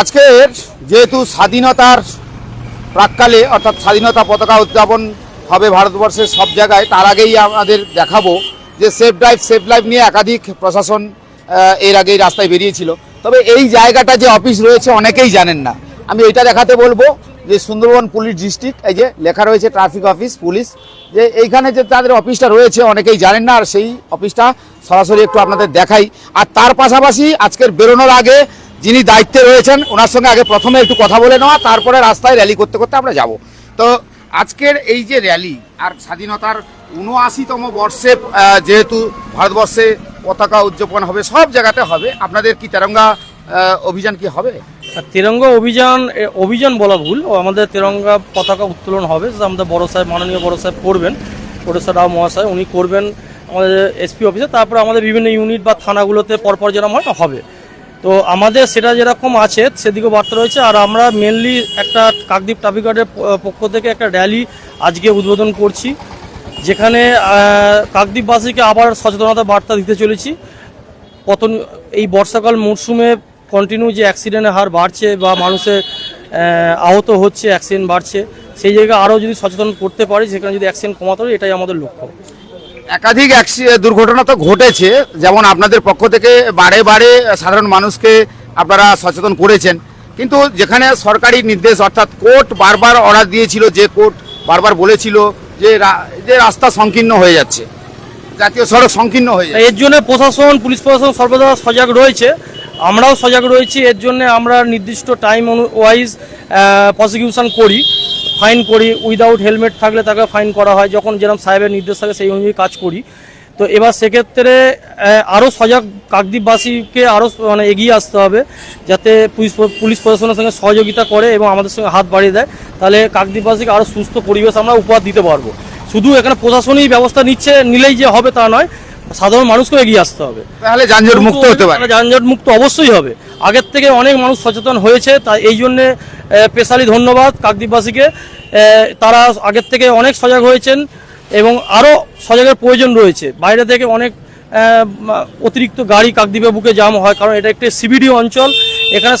আজকের যেহেতু স্বাধীনতার প্রাককালে, অর্থাৎ স্বাধীনতা পতাকা উদযাপন হবে ভারতবর্ষের সব জায়গায়, তার আগেই আমাদের দেখাবো যে সেফ ড্রাইভ, সেফ লাইফ নিয়ে একাধিক প্রশাসন এর আগেই রাস্তায় বেরিয়েছিল। তবে এই জায়গাটা যে অফিস রয়েছে, অনেকেই জানেন না। আমি এটা দেখাতে বলব যে সুন্দরবন পুলিশ ডিস্ট্রিক্ট, এই যে লেখা রয়েছে ট্রাফিক অফিস, পুলিশ, যে এইখানে যে তাদের অফিসটা রয়েছে, অনেকেই জানেন না, আর সেই অফিসটা সরাসরি একটু আপনাদের দেখাই। আর তার পাশাপাশি আজকের বেরোনোর আগে যিনি দায়িত্বে রয়েছেন, ওনার সঙ্গে আগে প্রথমে একটু কথা বলে নেওয়া, তারপরে রাস্তায় র্যালি করতে করতে আমরা যাব। তো আজকের এই যে র্যালি আর স্বাধীনতার উনআশিতম বর্ষে যেহেতু ভারতবর্ষে পতাকা উদযাপন হবে, সব জায়গাতে হবে। আপনাদের কি তেরঙ্গা অভিযান কি হবে? তিরঙ্গা অভিযান অভিযান বলা ভুল। আমাদের তেরঙ্গা পতাকা উত্তোলন হবে। আমাদের বড় সাহেব, মাননীয় বড় সাহেব করবেন। প্রফেসর রাও মহাশয়, উনি করবেন আমাদের এসপি অফিসে। তারপরে আমাদের বিভিন্ন ইউনিট বা থানাগুলোতে পরপর যেরকম হয়, হবে। তো আমাদের সেটা যেরকম আছে, সেদিকেও বার্তা রয়েছে। আর আমরা মেনলি একটা কাকদ্বীপ ট্রাফিক গার্ডের পক্ষ থেকে একটা র্যালি আজকে উদ্বোধন করছি, যেখানে কাকদ্বীপবাসীকে আবার সচেতনতা বার্তা দিতে চলেছি। কত এই বর্ষাকাল মরশুমে কন্টিনিউ যে অ্যাক্সিডেন্টের হার বাড়ছে বা মানুষের আহত হচ্ছে অ্যাক্সিডেন্ট বাড়ছে, সেই জায়গায় আরও যদি সচেতন করতে পারি, সেখানে যদি অ্যাক্সিডেন্ট কমাতে পারি, এটাই আমাদের লক্ষ্য। একাধিক দুর্ঘটনা তো ঘটেছে। যেমন আপনাদের পক্ষ থেকে বারে বারে সাধারণ মানুষকে আপনারা সচেতন করেছেন। কিন্তু যেখানে সরকারি নির্দেশ, অর্থাৎ কোর্ট বারবার অর্ডার দিয়েছিল, যে কোর্ট বারবার বলেছিল যে যে রাস্তা সংকীর্ণ হয়ে যাচ্ছে। জাতীয় সড়ক সংকীর্ণ হয়ে যাচ্ছে। এর জন্য প্রশাসন, পুলিশ প্রশাসন সর্বদা সজাগ রয়েছে। আমরাও সজাগ রয়েছি। এর জন্য আমরা নির্দিষ্ট টাইম ওয়াইজ প্রসিকিউশন করি। ফাইন করি উইদাউট হেলমেট থাকলে তাকে ফাইন করা হয় যখন যেরকম সাহেবের নির্দেশ থাকে সেই অনুযায়ী কাজ করি। তো এবার সেক্ষেত্রে আরও সজাগ কাকদ্বীপবাসীকে আরও মানে এগিয়ে আসতে হবে যাতে পুলিশ পুলিশ প্রশাসনের সঙ্গে সহযোগিতা করে এবং আমাদের সঙ্গে হাত বাড়িয়ে দেয়। তাহলে কাকদ্বীপবাসীকে আরও সুস্থ পরিবেশ আমরা উপহার দিতে পারব। শুধু এখানে প্রশাসনই ব্যবস্থা নিচ্ছে নিলেই যে হবে তা নয় সাধারণ মানুষকেও এগিয়ে আসতে হবে। তাহলে যানজট মুক্ত হতে পারে। যানজট মুক্ত অবশ্যই হবে। আগের থেকে অনেক মানুষ সচেতন হয়েছে, তাই এই জন্যে স্পেশালি ধন্যবাদ কাকদ্বীপবাসীকে। তারা আগের থেকে অনেক সজাগ হয়েছেন এবং আরও সজাগের প্রয়োজন রয়েছে। বাইরে থেকে অনেক অতিরিক্ত গাড়ি কাকদ্বীপে বুকে জাম হয়, কারণ এটা একটি সিবিডি অঞ্চল। এখানে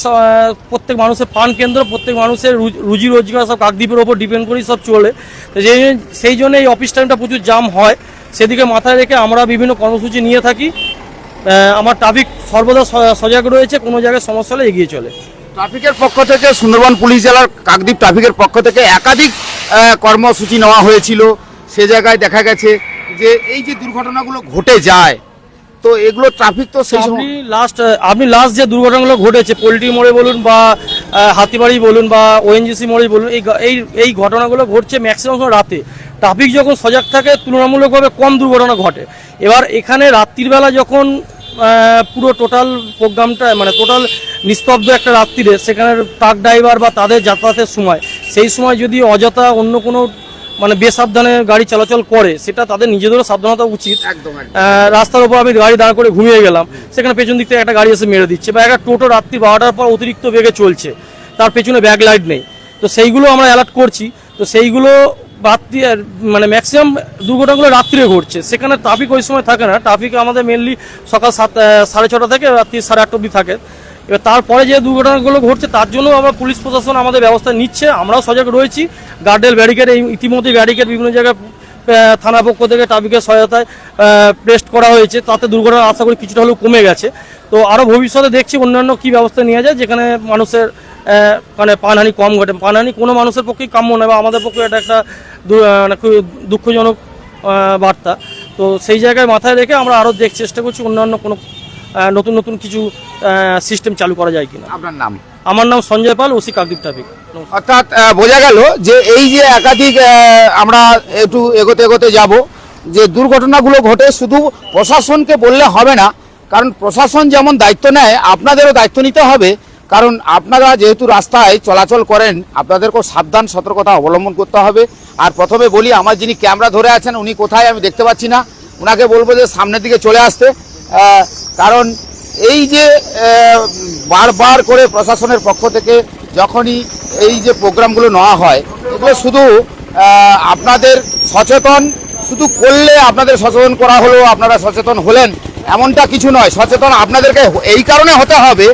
প্রত্যেক মানুষের পান কেন্দ্র, প্রত্যেক মানুষের রুজি রোজগার সব কাকদ্বীপের ওপর ডিপেন্ড করেই সব চলে। তো জন্য- সেই জন্য এই অফিস টাইমটা প্রচুর জাম হয়। সেদিকে মাথায় রেখে আমরা বিভিন্ন কর্মসূচি নিয়ে থাকি। আমার ট্রাফিক সর্বদা সজাগ রয়েছে কোনো জায়গায় সমস্যা হলে এগিয়ে চলে। ট্রাফিকের পক্ষ থেকে সুন্দরবন পুলিশ জেলার কাকদ্বীপ ট্রাফিকের পক্ষ থেকে একাধিক কর্মসূচি নেওয়া হয়েছিল। সে জায়গায় দেখা গেছে যে এই যে দুর্ঘটনাগুলো ঘটে যায় তো এগুলো ট্রাফিক তো সেই আপনি লাস্ট আপনি লাস্ট যে দুর্ঘটনাগুলো ঘটেছে পোলট্রি মোড়ে বলুন বা হাতিবাড়ি বলুন বা ওএনজিসি মোড়ে বলুন এই এই এই ঘটনাগুলো ঘটছে ম্যাক্সিমাম রাতে। ট্রাফিক যখন সজাগ থাকে তুলনামূলকভাবে কম দুর্ঘটনা ঘটে। এবার এখানে রাত্রিবেলা যখন পুরো টোটাল প্রোগ্রামটা মানে টোটাল নিস্তব্ধ একটা রাত্রিরে সেখানে ট্রাক ড্রাইভার বা তাদের যাতায়াতের সময় সেই সময় যদি অযথা অন্য কোনো মানে বেসাবধানে গাড়ি চলাচল করে সেটা তাদের নিজেদেরও সাবধানতা উচিত। রাস্তার উপর আমি গাড়ি দাঁড় করে ঘুমিয়ে গেলাম সেখানে পেছন দিক থেকে একটা গাড়ি এসে মেরে দিচ্ছে বা একটা টোটো রাত্রি বারোটার পর অতিরিক্ত বেগে চলছে তার পেছনে ব্যাক লাইট নেই। তো সেইগুলো আমরা অ্যালার্ট করছি তো সেইগুলো রাত্রি মানে ম্যাক্সিমাম দুর্ঘটনাগুলো রাত্রিরে ঘটছে। সেখানে ট্রাফিক ওই সময় থাকে না। ট্রাফিক আমাদের মেনলি সকাল সাত সাড়ে ছটা থেকে রাত্রি সাড়ে আটটা অবধি থাকে। এবার তারপরে যে দুর্ঘটনাগুলো ঘটছে, তার জন্য আমরা পুলিশ প্রশাসন আমাদের ব্যবস্থা নিচ্ছে। আমরাও সজাগ রয়েছি। গার্ডেল ব্যারিকেড এই ইতিমধ্যে ব্যারিকেড বিভিন্ন জায়গায় থানা পক্ষ থেকে ট্রাফিকের সহায়তায় প্রেস্ট করা হয়েছে। তাতে দুর্ঘটনা আশা করি কিছুটা হলেও কমে গেছে। তো আরও ভবিষ্যতে দেখছি অন্যান্য কী ব্যবস্থা নেওয়া যায়, যেখানে মানুষের মানে প্রাণহানি কম ঘটে। প্রাণহানি কোনো মানুষের পক্ষেই কাম্য নয় বা আমাদের পক্ষে এটা একটা মানে খুবই দুঃখজনক বার্তা। তো সেই জায়গায় মাথায় রেখে আমরা আরও দেখ চেষ্টা করছি অন্যান্য কোনো নতুন নতুন কিছু সিস্টেম চালু করা যায় কিনা। আপনার নাম? আমার নাম সঞ্জয় পাল ওসি কাকদ্বীপ ট্রাফিক। অর্থাৎ বোঝা গেল যে এই যে একাধিক আমরা একটু এগোতে এগোতে যাব যে দুর্ঘটনাগুলো ঘটে শুধু প্রশাসনকে বললে হবে না কারণ প্রশাসন যেমন দায়িত্ব নেয় আপনাদেরও দায়িত্ব নিতে হবে। কারণ আপনারা যেহেতু রাস্তায় চলাচল করেন, আপনাদেরকেও সাবধান, সতর্কতা অবলম্বন করতে হবে। আর প্রথমে বলি, আমার যিনি ক্যামেরা ধরে আছেন, উনি কোথায় আমি দেখতে পাচ্ছি না। ওনাকে বলব যে সামনের দিকে চলে আসতে। কারণ এই যে বারবার করে প্রশাসনের পক্ষ থেকে যখনই এই যে প্রোগ্রামগুলো নেওয়া হয়, এগুলো শুধু আপনাদের সচেতন, শুধু করলে আপনাদের সচেতন করা হলো, আপনারা সচেতন হলেন, এমনটা কিছু নয়। সচেতন আপনাদেরকে এই কারণে হতে হবে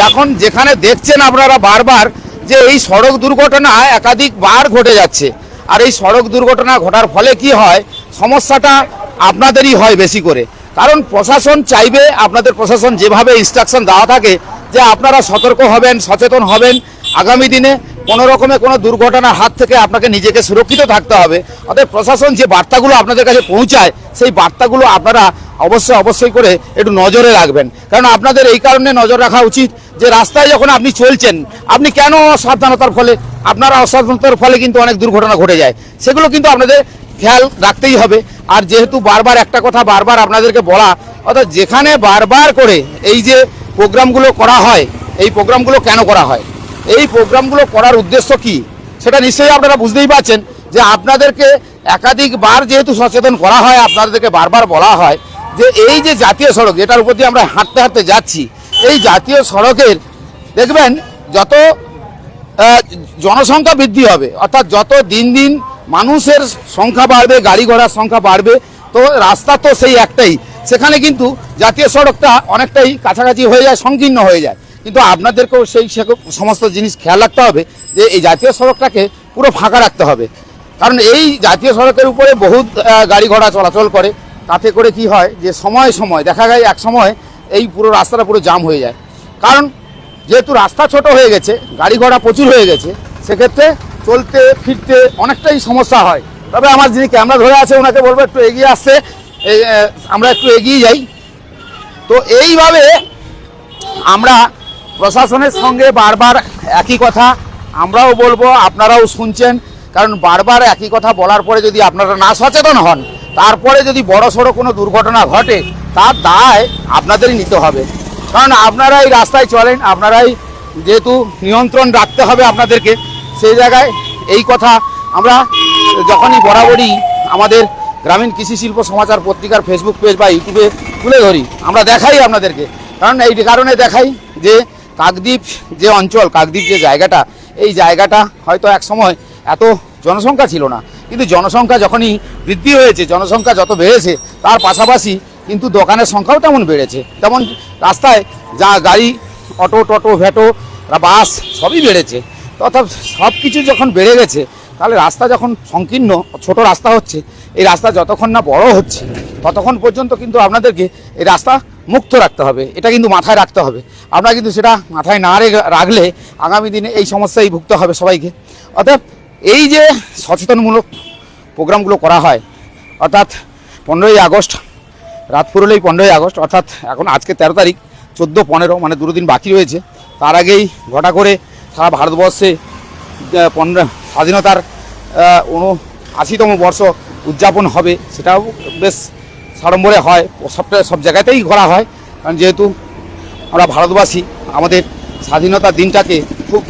যখন যেখানে দেখছেন আপনারা বারবার যে এই সড়ক দুর্ঘটনা একাধিক বার ঘটে যাচ্ছে, আর এই সড়ক দুর্ঘটনা ঘটার ফলে কি হয়? সমস্যাটা আপনাদেরই হয় বেশি করে। কারণ প্রশাসন চাইবে, আপনাদের প্রশাসন যেভাবে ইনস্ট্রাকশন দেওয়া থাকে যে আপনারা সতর্ক হবেন, সচেতন হবেন, আগামী দিনে কোনো রকমের কোনো দুর্ঘটনার হাত থেকে আপনাকে নিজেকে সুরক্ষিত থাকতে হবে। অতএব প্রশাসন যে বার্তাগুলো আপনাদের কাছে পৌঁছায়, সেই বার্তাগুলো আপনারা অবশ্যই অবশ্যই করে একটু নজরে রাখবেন। কারণ আপনাদের এই কারণে নজর রাখা উচিত যে রাস্তায় যখন আপনি চলছেন, আপনি কেন অসাবধানতার ফলে, আপনারা অসাবধানতার ফলে কিন্তু অনেক দুর্ঘটনা ঘটে যায়। সেগুলো কিন্তু আপনাদের খেয়াল রাখতেই হবে। আর যেহেতু বারবার একটা কথা বারবার আপনাদেরকে বলা, অর্থাৎ যেখানে বারবার করে এই যে প্রোগ্রামগুলো করা হয়, এই প্রোগ্রামগুলো কেন করা হয়? এই প্রোগ্রামগুলো করার উদ্দেশ্য কি? সেটা নিশ্চয়ই আপনারা বুঝতেই পারছেন যে আপনাদেরকে একাধিকবার যেহেতু সচেতন করা হয়, আপনাদেরকে বারবার বলা হয় যে এই যে জাতীয় সড়ক, যেটার উপর দিয়ে আমরা হাঁটতে হাঁটতে যাচ্ছি এই জাতীয় সড়কের, দেখবেন যত জনসংখ্যা বৃদ্ধি হবে, অর্থাৎ যত দিন দিন মানুষের সংখ্যা বাড়বে, গাড়ি ঘোড়ার সংখ্যা বাড়বে, তো রাস্তা তো সেই একটাই। সেখানে কিন্তু জাতীয় সড়কটা অনেকটাই কাছাকাছি হয়ে যায়, সংকীর্ণ হয়ে যায়। কিন্তু আপনাদেরকেও সেই সমস্ত জিনিস খেয়াল রাখতে হবে, যে এই জাতীয় সড়কটাকে পুরো ফাঁকা রাখতে হবে। কারণ এই জাতীয় সড়কের উপরে বহুত গাড়ি ঘোড়া চলাচল করে। তাতে করে কি হয়, যে সময় সময়, দেখা যায় এক সময় এই পুরো রাস্তাটা পুরো জাম হয়ে যায়। কারণ যেহেতু রাস্তা ছোট হয়ে গেছে গাড়ি ঘোড়া প্রচুর হয়ে গেছে সেক্ষেত্রে চলতে ফিরতে অনেকটাই সমস্যা হয়। তবে আমার যিনি ক্যামেরা ধরে আছে ওনাকে বলব একটু এগিয়ে এই, আমরা একটু এগিয়ে যাই। তো এইভাবে আমরা প্রশাসনের সঙ্গে বারবার একই কথা আমরাও বলব আপনারাও শুনছেন। কারণ বারবার একই কথা বলার পরে যদি আপনারা না সচেতন হন তারপরে যদি বড় সড়ো কোনো দুর্ঘটনা ঘটে, তার দায় আপনাদেরই নিতে হবে। কারণ আপনারা এই রাস্তায় চলেন, আপনারাই যেহেতু নিয়ন্ত্রণ রাখতে হবে আপনাদেরকে, সেই জায়গায় এই কথা আমরা যখনই বরাবরই আমাদের গ্রামীণ কৃষি শিল্প সমাচার পত্রিকার ফেসবুক পেজ বা ইউটিউবে তুলে ধরি, আমরা দেখাই আপনাদেরকে। কারণ এই কারণে দেখাই যে কাকদ্বীপ যে অঞ্চল, কাকদ্বীপ যে জায়গাটা, এই জায়গাটা হয়তো এক সময় এত জনসংখ্যা ছিল না। কিন্তু জনসংখ্যা যখনই বৃদ্ধি হয়েছে, জনসংখ্যা যত বেড়েছে, তার পাশাপাশি কিন্তু দোকানের সংখ্যাও তেমন বেড়েছে। তেমন রাস্তায় যা গাড়ি, অটো, টোটো ভ্যাটো বাস সবই বেড়েছে। অর্থাৎ সব কিছু যখন বেড়ে গেছে, তাহলে রাস্তা যখন সংকীর্ণ, ছোট রাস্তা হচ্ছে, এই রাস্তা যতক্ষণ না বড় হচ্ছে, ততক্ষণ পর্যন্ত কিন্তু আপনাদেরকে এই রাস্তা মুক্ত রাখতে হবে। এটা কিন্তু মাথায় রাখতে হবে। আপনারা কিন্তু সেটা মাথায় না রেখে- রাখলে আগামী দিনে এই সমস্যায় ভুগতে হবে সবাইকে। অর্থাৎ এই যে সচেতনমূলক প্রোগ্রামগুলো করা হয়, অর্থাৎ পনেরোই আগস্ট, রাত পুরোলেই পনেরোই আগস্ট, অর্থাৎ এখন আজকে তেরো তারিখ, চোদ্দ পনেরো মানে দুটো দিন বাকি রয়েছে, তার আগেই ঘটা করে সারা ভারতবর্ষে পনেরো, স্বাধীনতার অনু আশিতম বর্ষ উদযাপন হবে, সেটাও বেশ সাড়ম্বরে হয় সবটা সব জায়গাতেই করা হয়, কারণ যেহেতু আমরা ভারতবাসী, আমাদের স্বাধীনতার দিনটাকে খুব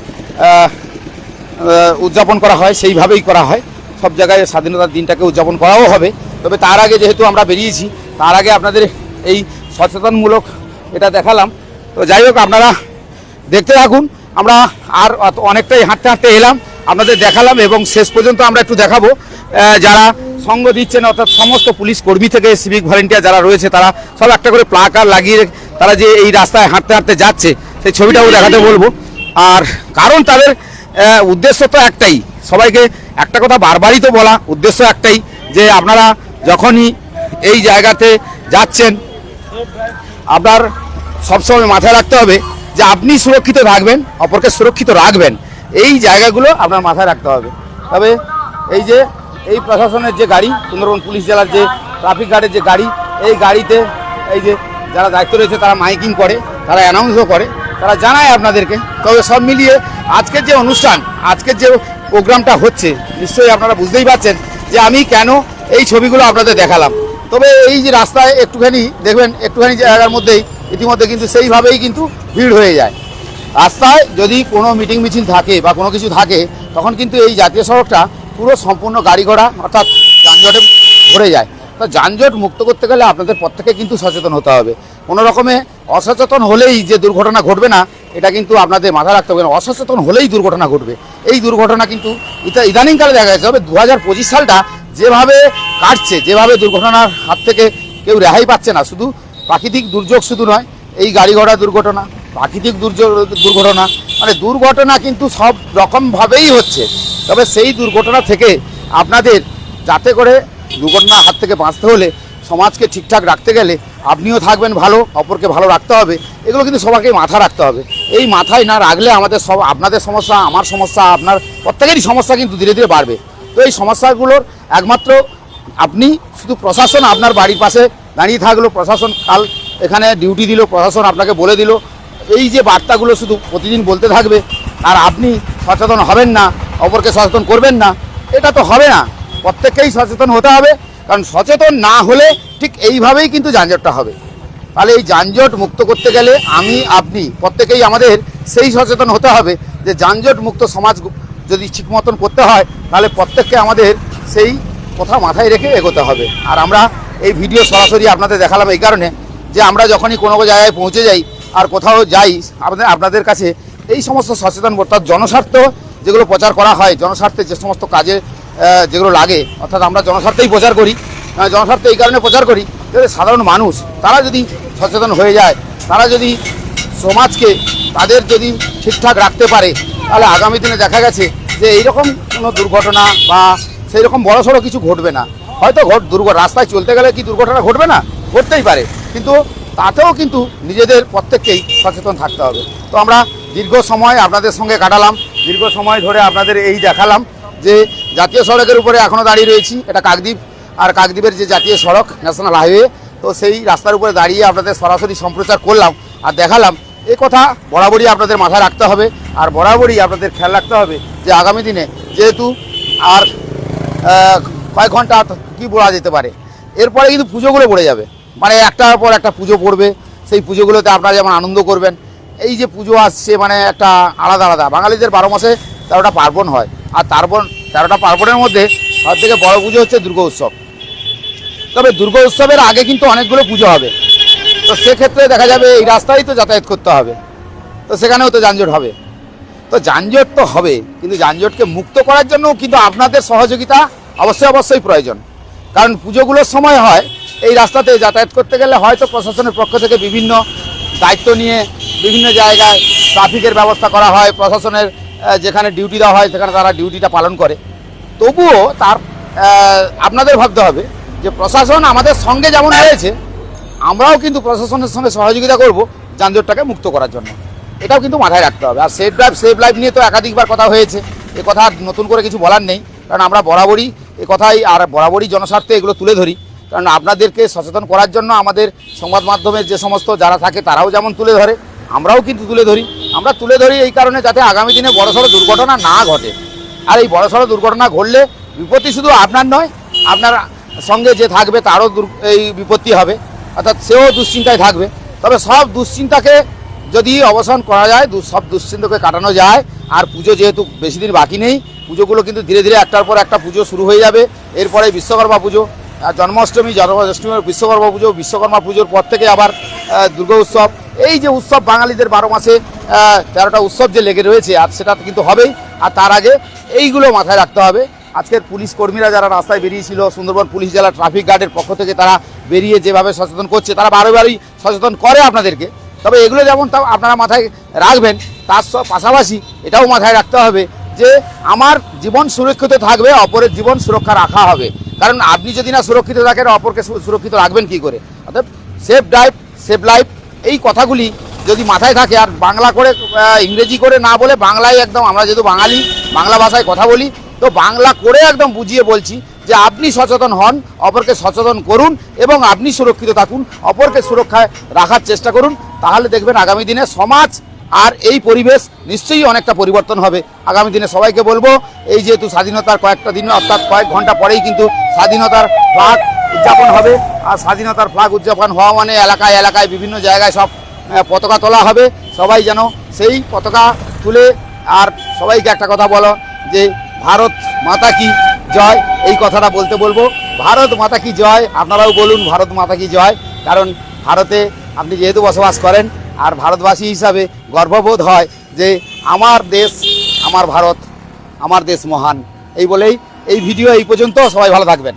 উদযাপন করা হয়, সেইভাবেই করা হয়। সব জায়গায় স্বাধীনতার দিনটাকে উদযাপন করাও হবে। তবে তার আগে যেহেতু আমরা বেরিয়েছি, তার আগে আপনাদের এই সচেতনমূলক এটা দেখালাম। তো যাই হোক, আপনারা দেখতে থাকুন। আমরা আর অনেকটাই হাঁটতে হাঁটতে এলাম। আপনাদের দেখালাম এবং শেষ পর্যন্ত আমরা একটু দেখাবো। যারা সঙ্গ দিচ্ছেন, অর্থাৎ সমস্ত পুলিশ কর্মী থেকে সিভিক ভলেন্টিয়ার যারা রয়েছে, তারা সব একটা করে প্লাকার লাগিয়ে তারা যে এই রাস্তায় হাঁটতে হাঁটতে যাচ্ছে, সেই ছবিটাও দেখাতে বলব। আর কারণ তাদের উদ্দেশ্য তো একটাই। সবাইকে একটা কথা বারবারই তো বলা, উদ্দেশ্য একটাই যে আপনারা যখনই এই জায়গাতে যাচ্ছেন, আপনার সবসময় মাথায় রাখতে হবে যে আপনি সুরক্ষিত থাকবেন, অপরকে সুরক্ষিত রাখবেন। এই জায়গাগুলো আপনার মাথায় রাখতে হবে। তবে এই যে, এই প্রশাসনের যে গাড়ি, সুন্দরবন পুলিশ জেলার যে ট্রাফিক গার্ডের যে গাড়ি, এই গাড়িতে এই যে যারা দায়িত্ব রয়েছে, তারা মাইকিং করে, তারা অ্যানাউন্সও করে, তারা জানায় আপনাদেরকে। তবে সব মিলিয়ে আজকের যে অনুষ্ঠান আজকের যে প্রোগ্রামটা হচ্ছে, নিশ্চয়ই আপনারা বুঝতেই পারছেন যে আমি কেন এই ছবিগুলো আপনাদের দেখালাম। তবে এই যে রাস্তায় একটুখানি, দেখবেন একটুখানি জায়গার মধ্যেই ইতিমধ্যে কিন্তু সেইভাবেই কিন্তু ভিড় হয়ে যায়। রাস্তায় যদি কোনো মিটিং মিছিল থাকে বা কোনো কিছু থাকে, তখন কিন্তু এই জাতীয় সড়কটা পুরো সম্পূর্ণ গাড়ি ঘোড়া অর্থাৎ যানজটে ভরে যায়। তা যানজট মুক্ত করতে গেলে আপনাদের প্রত্যেকে কিন্তু সচেতন হতে হবে। কোনো রকমে অসচেতন হলেই যে দুর্ঘটনা ঘটবে না, এটা কিন্তু আপনাদের মাথা রাখতে হবে। অসচেতন হলেই দুর্ঘটনা ঘটবে এই দুর্ঘটনা কিন্তু ইদানিংকালে দেখা যাচ্ছে তবে দু হাজার পঁচিশ সালটা যেভাবে কাটছে, যেভাবে দুর্ঘটনার হাত থেকে কেউ রেহাই পাচ্ছে না, শুধু প্রাকৃতিক দুর্যোগ শুধু নয়, এই গাড়ি ঘোড়া দুর্ঘটনা, প্রাকৃতিক দুর্যোগ, দুর্ঘটনা মানে দুর্ঘটনা কিন্তু সব রকমভাবেই হচ্ছে তবে সেই দুর্ঘটনা থেকে আপনাদের যাতে করে দুর্ঘটনার হাত থেকে বাঁচতে হলে সমাজকে ঠিকঠাক রাখতে গেলে আপনিও থাকবেন ভালো, অপরকে ভালো রাখতে হবে। এগুলো কিন্তু সবাইকে মাথা রাখতে হবে। এই মাথায় না রাখলে আমাদের সব, আপনাদের সমস্যা, আমার সমস্যা, আপনার প্রত্যেকেরই সমস্যা কিন্তু ধীরে ধীরে বাড়বে। তো এই সমস্যাগুলোর একমাত্র আপনি, শুধু প্রশাসন আপনার বাড়ির পাশে দাঁড়িয়ে থাকল, প্রশাসন কাল এখানে ডিউটি দিল, প্রশাসন আপনাকে বলে দিল। এই যে বার্তাগুলো শুধু প্রতিদিন বলতে থাকবে, আর আপনি সচেতন হবেন না, অপরকে সচেতন করবেন না, এটা তো হবে না। প্রত্যেককেই সচেতন হতে হবে। কারণ সচেতন না হলে ঠিক এইভাবেই কিন্তু যানজটটা হবে। তাহলে এই যানজট মুক্ত করতে গেলে আমি, আপনি, প্রত্যেকেই আমাদের সেই সচেতন হতে হবে যে যানজট মুক্ত সমাজ যদি ঠিক মতন করতে হয়, তাহলে প্রত্যেককে আমাদের সেই কথা মাথায় রেখে এগোতে হবে। আর আমরা এই ভিডিও সরাসরি আপনাদের দেখালাম এই কারণে যে আমরা যখনই কোনো জায়গায় পৌঁছে যাই আর কোথাও যাই, আপনাদের আপনাদের কাছে এই সমস্ত সচেতন অর্থাৎ জনস্বার্থ যেগুলো প্রচার করা হয়, জনস্বার্থে যে সমস্ত কাজে যেগুলো লাগে, অর্থাৎ আমরা জনস্বার্থেই প্রচার করি জনস্বার্থে এই কারণে প্রচার করি যে সাধারণ মানুষ, তারা যদি সচেতন হয়ে যায়, তারা যদি সমাজকে তাদের যদি ঠিকঠাক রাখতে পারে, তাহলে আগামী দিনে দেখা গেছে যে এইরকম কোনো দুর্ঘটনা বা সেই রকম বড় সড়ো কিছু ঘটবে না। হয়তো ঘট, দুর্ঘ, রাস্তায় চলতে গেলে কি দুর্ঘটনা ঘটবে না? ঘটতেই পারে। কিন্তু তাতেও কিন্তু নিজেদের প্রত্যেককেই সচেতন থাকতে হবে। তো আমরা দীর্ঘ সময় আপনাদের সঙ্গে কাটালাম, দীর্ঘ সময় ধরে আপনাদের এই দেখালাম। যে জাতীয় সড়কের উপরে এখনও দাঁড়িয়ে রয়েছি, এটা কাকদ্বীপ। আর কাকদ্বীপের যে জাতীয় সড়ক ন্যাশনাল হাইওয়ে তো সেই রাস্তার উপরে দাঁড়িয়ে আপনাদের সরাসরি সম্প্রচার করলাম আর দেখালাম। এই কথা বরাবরই আপনাদের মাথায় রাখতে হবে আর বরাবরই আপনাদের খেয়াল রাখতে হবে যে আগামী দিনে যেহেতু আর কয়েক ঘণ্টা কি বলা যেতে পারে। এরপরে কিন্তু পুজোগুলো পড়ে যাবে। মানে একটার পর একটা পুজো পড়বে। সেই পুজোগুলোতে আপনারা যেমন আনন্দ করবেন। এই যে পুজো আসছে মানে একটা আলাদা আলাদা। বাঙালিদের বারো মাসে তেরোটা পার্বণ হয়। আর তারপর তেরোটা পার্বণের মধ্যে সব থেকে বড় পুজো হচ্ছে দুর্গা উৎসব। তবে দুর্গা উৎসবের আগে কিন্তু অনেকগুলো পুজো হবে। তো সেক্ষেত্রে দেখা যাবে এই রাস্তায় তো যাতায়াত করতে হবে। তো সেখানেও তো যানজট হবে। তো যানজট তো হবে, কিন্তু যানজটকে মুক্ত করার জন্য কিন্তু আপনাদের সহযোগিতা অবশ্যই অবশ্যই প্রয়োজন। কারণ পুজোগুলোর সময় হয়, এই রাস্তাতে যাতায়াত করতে গেলে হয়তো প্রশাসনের পক্ষ থেকে বিভিন্ন দায়িত্ব নিয়ে বিভিন্ন জায়গায় ট্রাফিকের ব্যবস্থা করা হয়, প্রশাসনের যেখানে ডিউটি দেওয়া হয়, সেখানে তারা ডিউটিটা পালন করে। তবুও তার আপনাদের ভাবতে হবে যে প্রশাসন আমাদের সঙ্গে যেমন রয়েছে, আমরাও কিন্তু প্রশাসনের সঙ্গে সহযোগিতা করব যানজটটাকে মুক্ত করার জন্য। এটাও কিন্তু মাথায় রাখতে হবে। আর সেফ ড্রাইভ সেফ লাইফ নিয়ে তো একাধিকবার কথা হয়েছে। এ কথা নতুন করে কিছু বলার নেই। কারণ আমরা বরাবরই এ কথাই, আর বরাবরই জনস্বার্থে এগুলো তুলে ধরি। কারণ আপনাদেরকে সচেতন করার জন্য আমাদের সংবাদ মাধ্যমের যে সমস্ত যারা থাকে, তারাও যেমন তুলে ধরে। আমরাও কিন্তু তুলে ধরি। আমরা তুলে ধরি এই কারণে যাতে আগামী দিনে বড়সড় দুর্ঘটনা না ঘটে। আর এই বড়সড় দুর্ঘটনা ঘটলে বিপত্তি শুধু আপনার নয়, আপনার সঙ্গে যে থাকবে তারও এই বিপত্তি হবে। অর্থাৎ সেও দুশ্চিন্তায় থাকবে। তবে সব দুশ্চিন্তাকে যদি অবসান করা যায় সব দুশ্চিন্তাকে কাটানো যায়, আর পুজো যেহেতু বেশি দিন বাকি নেই, পুজোগুলো কিন্তু ধীরে ধীরে একটার পর একটা পুজো শুরু হয়ে যাবে। এরপরে বিশ্বকর্মা পুজো জন্মাষ্টমী জন্মাষ্টমী, বিশ্বকর্মা পুজো, বিশ্বকর্মা পুজোর পর থেকে আবার দুর্গা উৎসব এই যে উৎসব বাঙালিদের বারো মাসে তেরোটা উৎসব যে লেগে রয়েছে আর সেটা কিন্তু হবেই। আর তার আগে এইগুলো মাথায় রাখতে হবে। আজকের পুলিশ কর্মীরা যারা রাস্তায় বেরিয়েছিল, সুন্দরবন পুলিশ জেলা ট্রাফিক গার্ডের পক্ষ থেকে তারা বেরিয়ে যেভাবে সচেতন করছে, তারা বারে বারেই সচেতন করে আপনাদেরকে। তবে এগুলো যেমন তাও আপনারা মাথায় রাখবেন, তার সব পাশাপাশি এটাও মাথায় রাখতে হবে যে আমার জীবন সুরক্ষিত থাকবে, অপরের জীবন সুরক্ষা রাখা হবে। কারণ আপনি যদি না সুরক্ষিত থাকেন, অপরকে সুরক্ষিত রাখবেন কি করে? অর্থাৎ সেফ ড্রাইভ সেফ লাইফ এই কথাগুলি যদি মাথায় থাকে, আর বাংলা করে ইংরেজি করে না বলে বাংলায় একদম আমরা যেহেতু বাঙালি, বাংলা ভাষায় কথা বলি, তো বাংলা করে একদম বুঝিয়ে বলছি যে আপনি সচেতন হন, অপরকে সচেতন করুন এবং আপনি সুরক্ষিত থাকুন, অপরকে সুরক্ষায় রাখার চেষ্টা করুন। তাহলে দেখবেন আগামী দিনে সমাজ আর এই পরিবেশ নিশ্চয়ই অনেকটা পরিবর্তন হবে। আগামী দিনে সবাইকে বলব, এই যেহেতু স্বাধীনতার কয়েকটা দিন, অর্থাৎ কয়েক ঘণ্টা পরেই কিন্তু স্বাধীনতার ফ্লাগ উদযাপন হবে। আর স্বাধীনতার ফ্লাগ উদযাপন হওয়া মানে এলাকায় এলাকায় বিভিন্ন জায়গায় সব পতাকা তোলা হবে। সবাই যেন সেই পতাকা তুলে, আর সবাইকে একটা কথা বলো যে, ভারত মাতা কি জয়? এই কথাটা বলতে বলব। ভারত মাতা কি জয়? আপনারাও বলুন, ভারত মাতা কি জয়? কারণ ভারতে আপনি যেহেতু বসবাস করেন, আর ভারতবাসী হিসাবে গর্ববোধ হয় যে, আমার দেশ, আমার ভারত, আমার দেশ মহান। এই বলেই এই ভিডিও এই পর্যন্ত। সবাই ভালো থাকবেন।